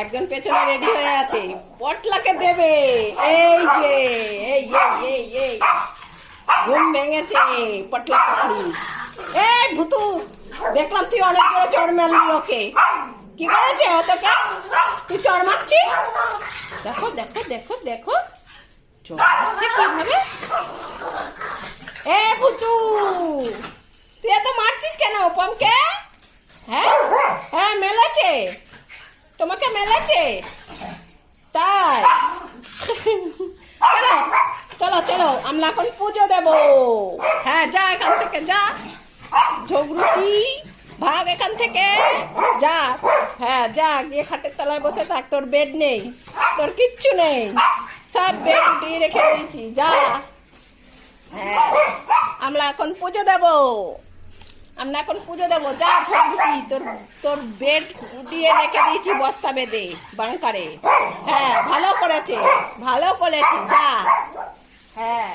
একজন পেছনে রেডি হয়ে আছে। পটলাকে দেবে। এই যে, এই এই এই ঘুম ভেঙেছে পটলা পাখি এই ভুতু, দেখলাম তুই অনেক বড় চড় মারলি ওকে। কি করেছে ও তোকে? তুই চড় মারছিস? দেখো দেখো দেখো দেখো। চড় মারছে কীভাবে? এ ভুতু, তুই এত মারছিস কেন, পমকে? হ্যাঁ? হ্যাঁ মেলেছে। তোমাকে মেলেছে তাই। চলো চলো চলো, আমরা এখন পুজো দেব। হ্যাঁ যা এখান থেকে, যা। ঝগড়ুটি, ভাগ এখান থেকে। যা হ্যাঁ যা, গিয়ে খাটের তলায় বসে থাক, তোর বেড নেই, তোর কিচ্ছু নেই। সব বেড দিয়ে রেখে দিয়েছি, যা। হ্যাঁ আমরা এখন পুজো দেব। আমরা এখন পুজো দেবো, যা ঝগড়ুটি তোর তোর বেড দিয়ে রেখে দিয়েছি, বস্তা বেঁধে বাংকারে হ্যাঁ ভালো করেছে ভালো করেছে, যা। হ্যাঁ।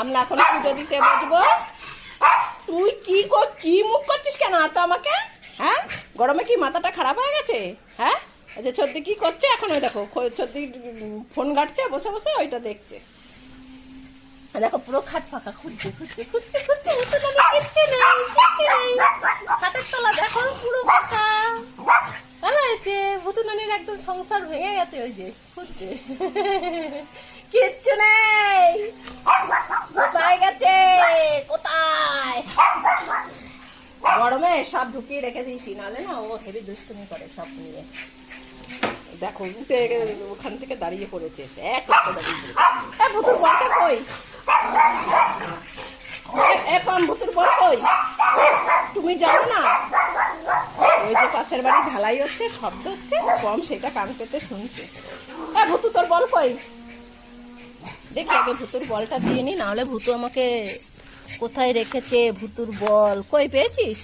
আমরা এখন পুজো দিতে বসবো। তুই কি কি মুখ করছিস কেন তো আমাকে? হ্যাঁ? গরমে কি মাথাটা খারাপ হয়ে গেছে? হ্যাঁ? যে সর্দি কি করছে? এখন ওই দেখো সর্দি ফোন ঘাটছে, বসে বসে ওইটা দেখছে। দেখো পুরো খাট ফাঁকা, খুঁজছে খুঁজছে খুঁজছে খুঁজছে কিচ্ছু নেই কিচ্ছু নেই। খাটের তলা দেখো, পুরো ফাঁকা। ভালো হয়েছে ভুতুনানির একদম সংসার ভেঙে গেছে, ওই যে, খুঁজছে। কিচ্ছু নেই। কোথায় গেছে? কোথায়? গরমে সব ঢুকিয়ে রেখে দিয়েছি, নাহলে না, ও হেভি দুষ্টুমি করে সব নিয়ে। দেখো, উঠে ওখান থেকে দাঁড়িয়ে পড়েছে এক দাঁড়িয়ে পড়েছে। কই? এ- এ ভুতুর বল কই? তুমি জানো না। ওই যে পাশের বাড়ি ঢালাই হচ্ছে, শব্দ হচ্ছে, কম সেটা কান পেতে শুনছে। এ, ভুতু, তোর বল কই? দেখি আগে ভুতুর বলটা দিয়ে নি, নাহলে ভুতু আমাকে কোথায় রেখেছে, ভুতুর বল। কই পেয়েছিস?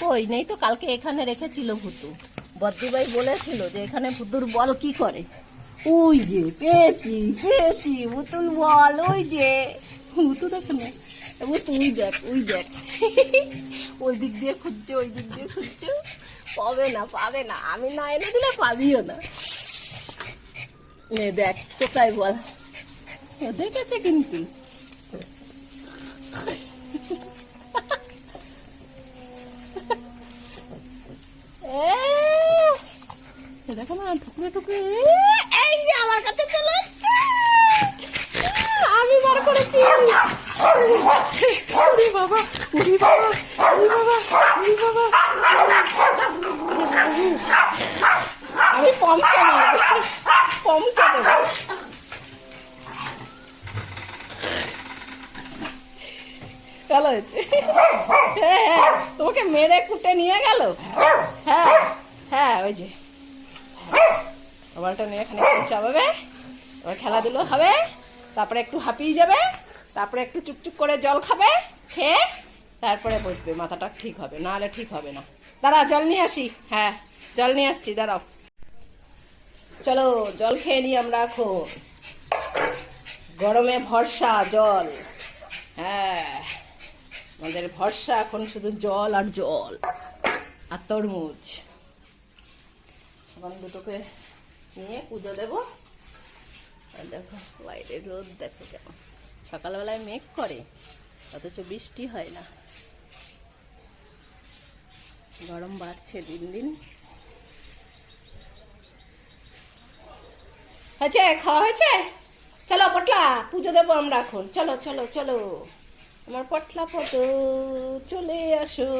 কই, নেই তো, কালকে এখানে রেখেছিল ভুতু। বদ্দিভাই বলেছিল যে এখানে ভুতুর বল কি করে? ওই যে পেয়েছি পেয়েছি ভুতুর বল ওই যে। ভুতু দেখ না ভুতু ওই দেখ ওই দেখ। ওই দিক দিয়ে খুঁজছে ওই দিক দিয়ে খুঁজছে। পাবে না পাবে না। আমি না এনে দিলে পাবিও না। এ দেখ কোথায় বল? দেখেছে কিন্তু। এ, দেখো না ঠুকরে ঠুকরে এই যে আমার কাছে চলে আমি বার করেছি। বাবা বাবা বাবা বাবা। আমি পমকে পমকে দেবো? ভালো হয়েছে। হ্যাঁ হ্যাঁ তোমাকে মেরে কুটে নিয়ে গেল? হ্যাঁ হ্যাঁ ওই যে। মোবাইলটা নিয়ে এখানে একটু চাপাবে এবার খেলাধুলো হবে, তারপরে একটু হাঁপিয়ে যাবে, তারপরে একটু চুপচুপ করে জল খাবে, খেয়ে তারপরে বসবে, মাথাটা ঠিক হবে নাহলে ঠিক হবে না। দাঁড়া, জল নিয়ে আসি হ্যাঁ জল নিয়ে আসছি, দাঁড়াও। চলো, জল খেয়ে নিই আমরা এখন। গরমে ভরসা, জল। হ্যাঁ আমাদের ভরসা এখন শুধু জল আর জল আর তরমুজ। এখন দুটোকে নিয়ে পুজো দেবো। দেখো বাইরে রোদ দেখো কেমন। সকালবেলায় মেঘ করে, অথচ বৃষ্টি হয় না। গরম বাড়ছে দিন দিন। হয়েছে? খাওয়া হয়েছে? চলো পটলা, পুজো দেবো আমরা এখন। চলো চলো চলো। আমার পটলা পটো, চলে আসো।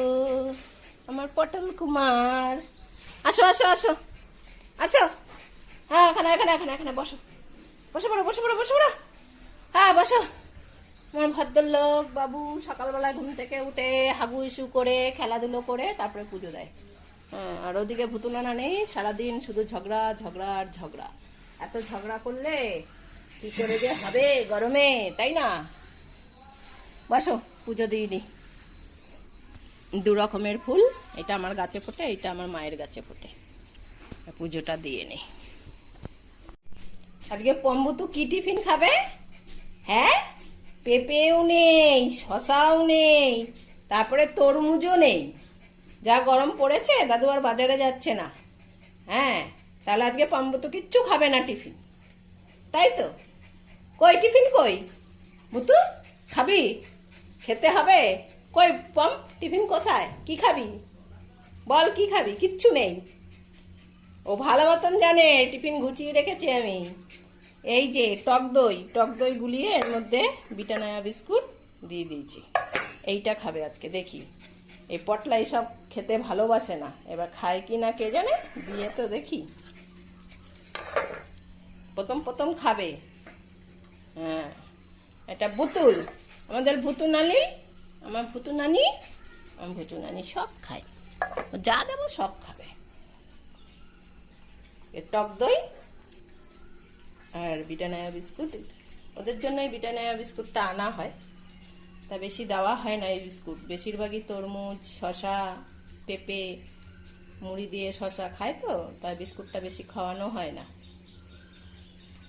আমার পটল কুমার। আসো আসো আসো। আসো। হ্যাঁ এখানে এখানে এখানে এখানে, বসো। বসে পড়ো বসে পড়ো বসে পড়ো। হ্যাঁ বসো। আমার ভদ্রলোক বাবু সকালবেলা ঘুম থেকে উঠে হাগু ইস্যু করে, খেলাধুলো করে তারপরে পুজো দেয়। হ্যাঁ আর ওদিকে ভুতুনানা নেই, সারাদিন শুধু ঝগড়া ঝগড়া আর ঝগড়া। এত ঝগড়া করলে কি করে যে হবে গরমে, তাই না? বসো, পুজো দিইনি দু রকমের ফুল, এটা আমার গাছে ফোটে, এটা আমার মায়ের গাছে ফোটে। পুজোটা দিয়ে নি আজকে পম্বুতু কি টিফিন খাবে? হ্যাঁ? পেঁপেও নেই, শশাও নেই, তারপরে তরমুজও নেই। যা গরম পড়েছে, দাদু আর বাজারে যাচ্ছে না। হ্যাঁ তাহলে আজকে পাম্বু তো কিচ্ছু খাবে না টিফিন। তাই তো? কই টিফিন কই? বুতু খাবি? খেতে হবে? কই পম টিফিন কোথায়? কি খাবি? বল কি খাবি? কিচ্ছু নেই। ও ভালো মতন জানে, টিফিন ঘুচিয়ে রেখেছি আমি। এই যে টক দই টক দই গুলিয়ে এর মধ্যে বিটানায়া বিস্কুট দিয়ে দিয়েছি। এইটা খাবে আজকে, দেখি। এই পটলা সব খেতে ভালোবাসে না, এবার খায় কি না কে জানে? দিয়ে তো দেখি। প্রথম প্রথম খাবে। হ্যাঁ। এটা বুতুল। আমাদের ভুতু নানি আমার ভুতু নানি আমার ভুতু নানি সব খায়। যা দেবো সব খাবে। টক দই আর বিটানায়া বিস্কুট। ওদের জন্যই বিটানায়া বিস্কুটটা আনা হয়। তা বেশি দেওয়া হয় না এই বিস্কুট। বেশিরভাগই তরমুজ শশা পেঁপে, মুড়ি দিয়ে শশা খায় তো, তাই বিস্কুটটা বেশি খাওয়ানো হয় না।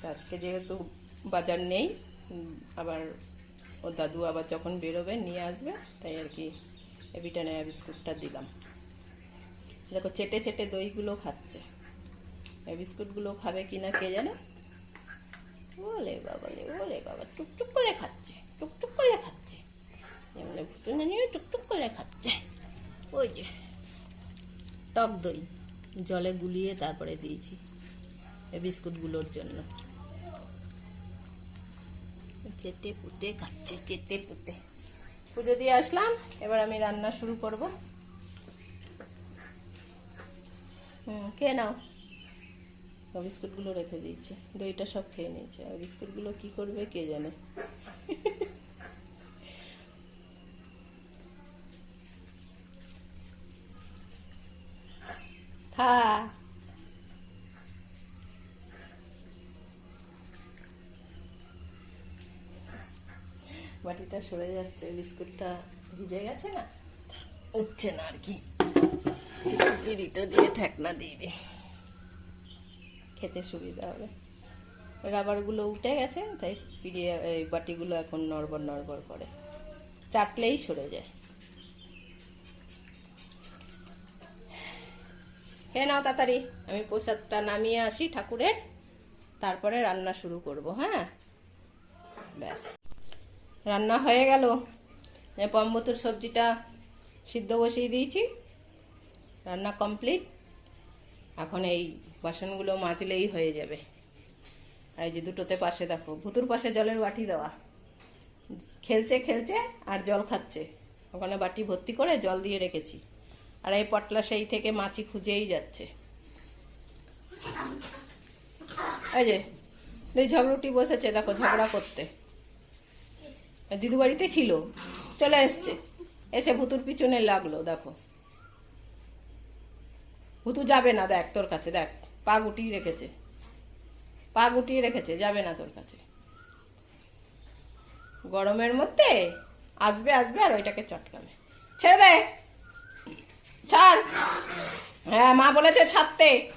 আজকে যেহেতু বাজার নেই, আবার ও দাদু আবার যখন বেরোবে, নিয়ে আসবে, তাই আর কি বিটানায়া বিস্কুটটা দিলাম। দেখো, চেটে চেটে দইগুলো খাচ্ছে। এই বিস্কুটগুলো খাবে কিনা কে জানে? ওলে বাবা লে ওলে বাবা, টুকটুক করে খাচ্ছে, টুকটুক করে খাচ্ছে। যেমন ভুটু নানিও টুকটুক করে খাচ্ছে। ওই যে, টক দই, জলে গুলিয়ে তারপরে দিয়েছি এই বিস্কুটগুলোর জন্য। চেটে পুতে খাচ্ছে চেটে পুতে। পুজো দিয়ে আসলাম, এবার আমি রান্না শুরু করব। হুম, খেয়ে নাও। বিস্কুটগুলো রেখে দিয়েছে। দইটা সব খেয়ে নিয়েছে। আর বিস্কুটগুলো কি করবে কে জানে? খা। বাটিটা সরে যাচ্ছে, বিস্কুটটা ভিজে গেছে না? উঠছে না আর কি। দিয়ে ঠেকনা দিয়ে দিই। খেতে সুবিধা হবে। রাবারগুলো উঠে গেছে, তাই পিড়িয়ে, এই বাটিগুলো এখন নড়বড় নড়বড় করে। চাটলেই সরে যায়। খেয়ে নাও তাড়াতাড়ি। আমি প্রসাদটা নামিয়ে আসি ঠাকুরের। তারপরে রান্না শুরু করব হ্যাঁ? ব্যাস। রান্না হয়ে গেল। পম্বতুর সবজিটা সিদ্ধ বসিয়ে দিয়েছি। রান্না কমপ্লিট। এখন এই বাসনগুলো মাজলেই হয়ে যাবে। আর এই যে দুটোতে পাশে দেখো, ভুতুর পাশে জলের বাটি দেওয়া। খেলছে খেলছে আর জল খাচ্ছে। ওখানে বাটি ভর্তি করে জল দিয়ে রেখেছি। আর এই পটলা সেই থেকে মাছি খুঁজেই যাচ্ছে। এই যে দুই ঝগড়ুটি বসেছে, দেখো ঝগড়া করতে। দিদু বাড়িতে ছিল, চলে এসছে। এসে ভুতুর পিছনে লাগল, দেখো। ভুতু যাবে না, দেখ তোর কাছে, দেখ। পা গুটিয়ে রেখেছে। পা গুটিয়ে রেখেছে, যাবে না তোর কাছে। গরমের মধ্যে আসবে আসবে আর ওইটাকে চটকাবে। ছেড়ে দে। ছাড়। হ্যাঁ মা বলেছে ছাড়তে।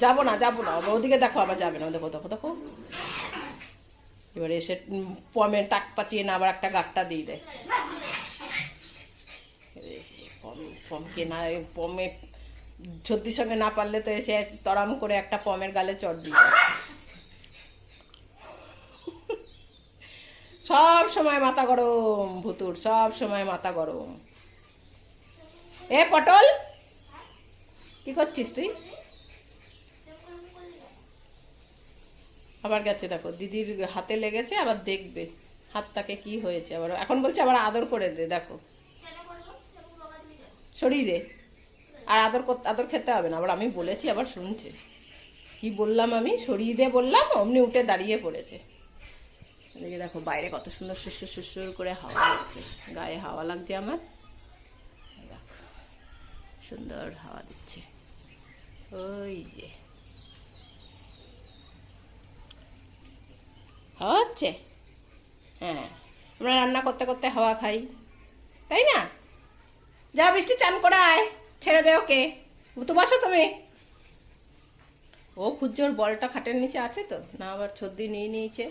যাব না যাব না। ওদিকে দেখো, আবার যাবে না। দেখো দেখো দেখো। এবার এসে পমে টাক পাচিয়ে না আবার একটা গাট্টা দিয়ে দেয়। পম, পমকে না, পমে সত্যির সঙ্গে না পারলে তো এসে তরাম করে একটা পমের গালে চট দেয়। সব সময় মাথা গরম, ভুতুর, সব সময় মাথা গরম। এ, পটল! কি করছিস তুই? আবার গেছে, দেখো, দিদির হাতে লেগেছে, আবার দেখবে হাতটাকে কি হয়েছে। আবার, এখন বলছে আবার আদর করে দে, দেখো। সরিয়ে দে। আর আদর আদর খেতে হবে না। আবার আমি বলেছি, আবার শুনছে। কি বললাম আমি? সরিয়ে দে বললাম, অমনি উঠে দাঁড়িয়ে পড়েছে। এদিকে দেখো, বাইরে কত সুন্দর সুসুর সুসুর করে হাওয়া লাগছে গায়ে হাওয়া লাগছে আমার। সুন্দর হাওয়া দিচ্ছে। ওই যে। হাওয়া হচ্ছে? হ্যাঁ আমরা রান্না করতে করতে হাওয়া খাই। তাই না? যা বৃষ্টি চান করে আয়। ছেড়ে দে ওকে। তো বসো তুমি। ও খুঁজছে ওর বলটা খাটের নিচে আছে তো, না আবার ছদ্দি নিয়ে নিয়েছে।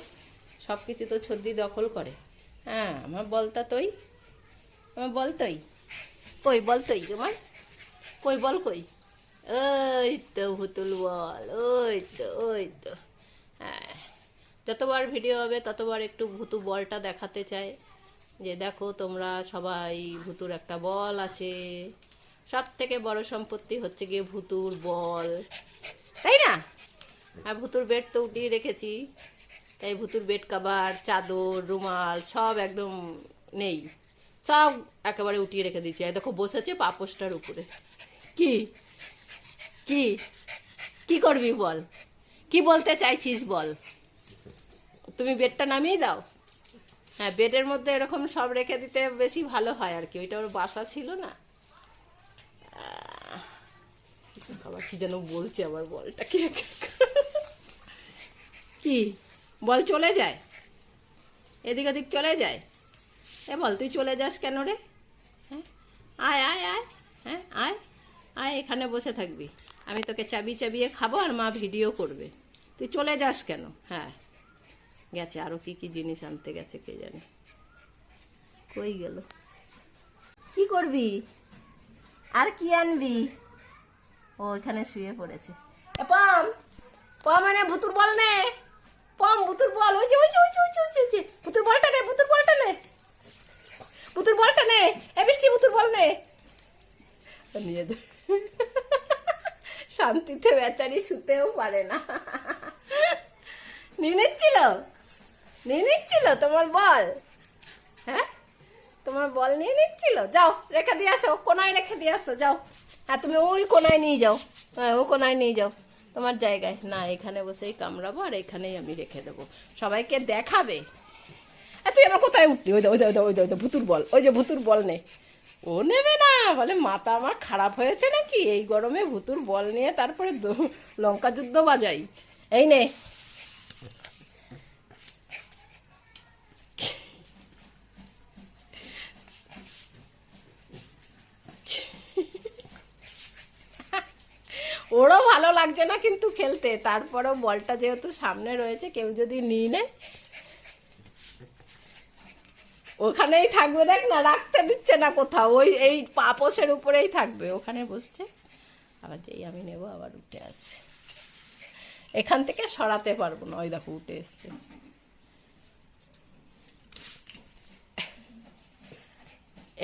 সব কিছু তো ছদ্দি দখল করে। হ্যাঁ আমার বলটা তোই। আমার বল তোই। কই বল তোই, তোমার? কই বল কই? ওই তো ভুতুল বল, ওই তো ওই তো। হ্যাঁ যতবার ভিডিও হবে ততবার একটু ভুতু বলটা দেখাতে চাই। যে দেখো তোমরা সবাই ভুতুর একটা বল আছে। সব থেকে বড় সম্পত্তি হচ্ছে গিয়ে ভুতুর বল। তাই না? আর ভুতুর বেড তো উঠিয়ে রেখেছি। তাই ভুতুর বেড কাভার, চাদর, রুমাল সব একদম নেই। সব একেবারে উঠিয়ে রেখে দিয়েছি। এই দেখো, বসেছে পাপোসটার উপরে। কি? কি? কি করবি বল? কি বলতে চাইছিস বল? তুমি বেডটা নামিয়ে দাও। হ্যাঁ বেডের মধ্যে এরকম সব রেখে দিতে বেশি ভালো হয় আর কি। ওইটা ওর বাসা ছিল না। বাবা কি যেন বলছে আবার বলটা কি কি? বল চলে যায়? এদিক ওদিক চলে যায়? এ বল, তুই চলে যাস কেন রে? হ্যাঁ? আয় আয় আয় হ্যাঁ আয় আয়, এখানে বসে থাকবি। আমি তোকে চাবি চাবিয়ে খাব আর মা ভিডিও করবে। তুই চলে যাস কেন? হ্যাঁ। গেছে আরও কি কি জিনিস আনতে গেছে কে জানে। কই গেল? কি করবি? আর কি আনবি? ও এখানে শুয়ে পড়েছে। পম! পম মানে ভুতুর বল নে। পম ভুতুর বল। ওই যে ওই যে ওই যে, ওই যে, ওই যে ভুতুর বলটা নে ভুতুর বলটা নে। ভুতুর বলটা নে। এ বৃষ্টি ভুতুর বল নে। নিয়ে দে শান্তিতে বেচারি শুতেও পারে না। নিয়ে নিচ্ছিল? নিয়ে নিচ্ছিল তোমার বল? হ্যাঁ? তোমার বল নিয়ে নিচ্ছিল? যাও, রেখে দিয়ে আসো, কোনায় রেখে দিয়ে আসো, যাও। হ্যাঁ তুমি ওই কোনায় নিয়ে যাও। হ্যাঁ ও কোনায় নিয়ে যাও। তোমার জায়গায়। না, এখানে বসেই কামড়াবো আর এখানেই আমি রেখে দেবো। সবাইকে দেখাবে। তুই আমার কোথায় উঠলি? ওই ওই ওই ওই ভুতুর বল, ওই যে ভুতুর বল নে। ও নেবে না, বলে মাথা আমার খারাপ হয়েছে নাকি? এই গরমে ভুতুর বল নিয়ে তারপরে লঙ্কা যুদ্ধ বাজাই। এই নে ওরও ভালো লাগছে না কিন্তু খেলতে। তারপরেও বলটা যেহেতু সামনে রয়েছে, কেউ যদি নিয়ে নেয়। ওখানেই থাকবে, দেখ না, রাখতে দিচ্ছে না কোথাও। ওই, এই পাপোসের উপরেই থাকবে। ওখানে বসছে। আবার যেই আমি নেব, আবার উঠে আসবে এখান থেকে সরাতে পারব না। ওই দেখো, উঠে এসছে।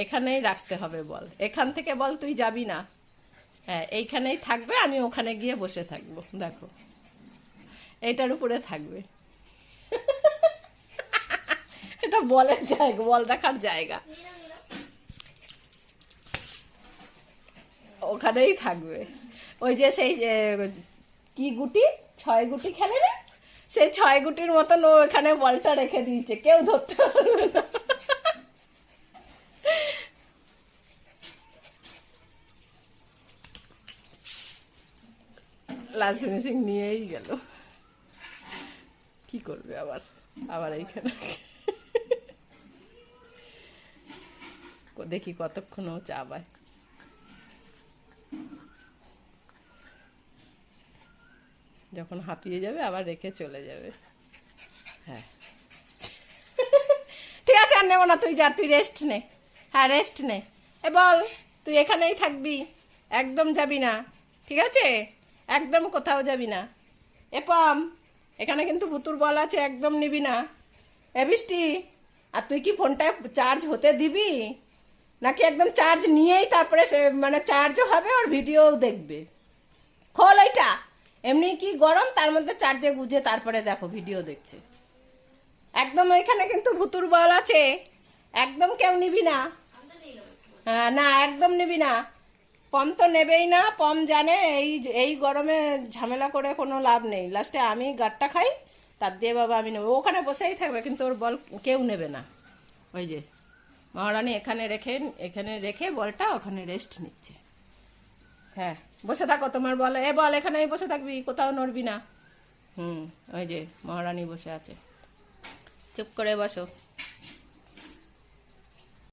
এখানেই রাখতে হবে বল। এখান থেকে বল, তুই যাবি না? হ্যাঁ এইখানেই থাকবে, আমি ওখানে গিয়ে বসে থাকব, দেখো। এইটার উপরে থাকবে। এটা বলের জায়গা, বল রাখার জায়গা। ওখানেই থাকবে। ওই যে সেই কি গুটি? ছয় গুটি খেলে না? সেই ছয় গুটির মতন ও এখানে বলটা রেখে দিয়েছে, কেউ ধরতে পারবে না। লাস্ট ফিনিশিং নিয়েই গেল কি করবে আবার আবার এইখানে দেখি কতক্ষণ ও চাবায় যখন হাঁপিয়ে যাবে আবার রেখে চলে যাবে হ্যাঁ ঠিক আছে, আর নেব না তুই, যা, তুই রেস্ট নে। হ্যাঁ রেস্ট নে। এ বল, তুই এখানেই থাকবি, একদম যাবি না। ঠিক আছে? একদম কোথাও যাবি না। এ পাম, এখানে কিন্তু ভুতুর বল আছে, একদম নিবি না। এ বৃষ্টি আর তুই কি ফোনটা চার্জ হতে দিবি? নাকি একদম চার্জ নিয়েই তারপরে সে মানে চার্জও হবে আর ভিডিও দেখবে। খোল ওইটা। এমনি কি গরম, তার মধ্যে চার্জে গুজে তারপরে দেখো ভিডিও দেখছে। একদম এখানে কিন্তু ভুতুর বল আছে। একদম কেউ নিবি না। হ্যাঁ না, একদম নিবি না। পম তো নেবেই না, পম জানে এই এই গরমে ঝামেলা করে কোনো লাভ নেই। লাস্টে আমি গাটটা খাই, তার দিয়ে বাবা আমি নেব। ওখানে বসেই থাকবে, কিন্তু ওর বল কেউ নেবে না। ওই যে, মহারানী এখানে রেখে এখানে রেখে বলটা ওখানে রেস্ট নিচ্ছে। হ্যাঁ বসে থাকো তোমার বল। এ বল, এখানেই বসে থাকবি, কোথাও নড়বি না। হুম, ওই যে মহারানী বসে আছে। চুপ করে বসো।